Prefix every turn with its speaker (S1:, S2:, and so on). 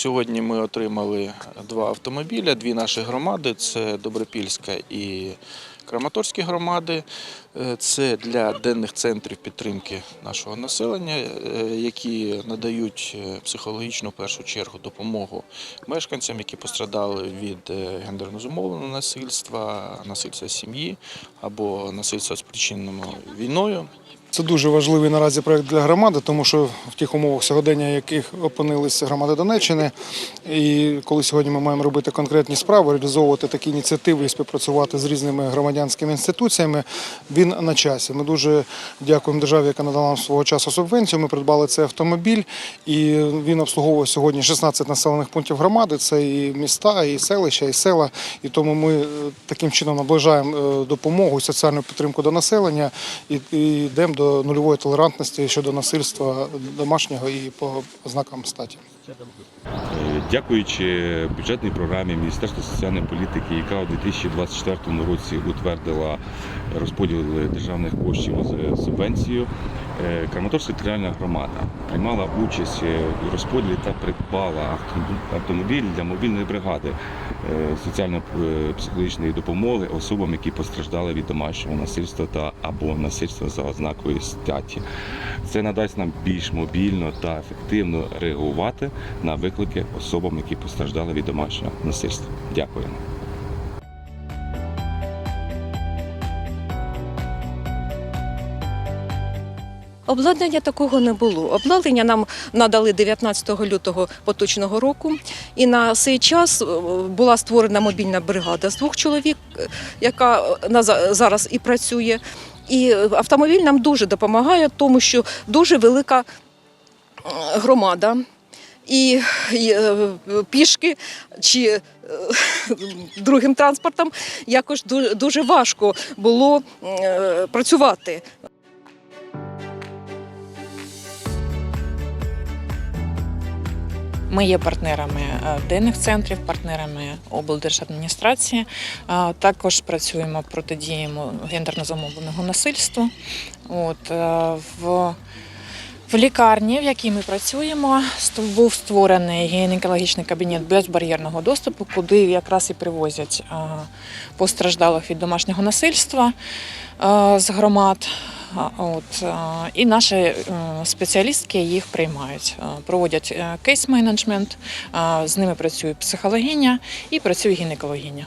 S1: Сьогодні ми отримали два автомобіля, дві наші громади це Добропільська і Краматорські громади. Е, Це для денних центрів підтримки нашого населення, е, які надають е, психологічну першу чергу допомогу мешканцям, які пострадали від гендерно зумовленого насильства, насильства сім'ї або насильства спричиненого війною.
S2: Це дуже важливий наразі проект для громади, тому що в тих умовах сьогодення, яких опинилися громади Донеччини, і коли сьогодні ми маємо робити конкретні справи, реалізовувати такі ініціативи і співпрацювати з різними громадянськими інституціями, він на часі. Ми дуже дякуємо державі, яка надала нам свого часу субвенцію. Ми придбали цей автомобіль, і він обслуговує сьогодні 16 населених пунктів громади. Це і міста, і селища, і села. І тому ми е, таким чином наближаємо е, допомогу соціальну підтримку до населення і йдемо до нульової толерантності щодо насильства домашнього і по ознакам статі.
S3: Дякуючи бюджетній програмі Міністерства соціальної політики, яка у 2024 році утвердила розподіл державних коштів з субвенцією, Краматорська територіальна громада приймала участь е, у розподілі та придбала автомобіль для мобільної бригади е, соціально-психологічної допомоги особам, які постраждали від домашнього насильства та або насильства за ознакою статі. Це надасть нам більш мобільно та ефективно реагувати на виклики особам, які постраждали від домашнього насильства. Дякуємо.
S4: Обладнання такого не було. Обладнання нам надали 19 лютого поточного року, і на цей час е, була створена мобільна бригада з двох чоловік, е, яка е, зараз і працює. І автомобіль нам дуже допомагає, тому що дуже велика громада. І, пішки чи другим транспортом якось дуже, важко було працювати.
S5: Ми є партнерами е, денних центрів, партнерами облдержадміністрації. Е, Також працюємо протидіємо гендерно замовленого насильству. От, е, в в лікарні, в якій ми працюємо, був створений гінекологічний кабінет безбар'єрного доступу, куди якраз і привозять постраждалих від домашнього насильства з громад. От, е, і наші е, спеціалістки їх приймають, Е, проводять кейс-менеджмент, з ними працює психологиня і працює гінекологиня.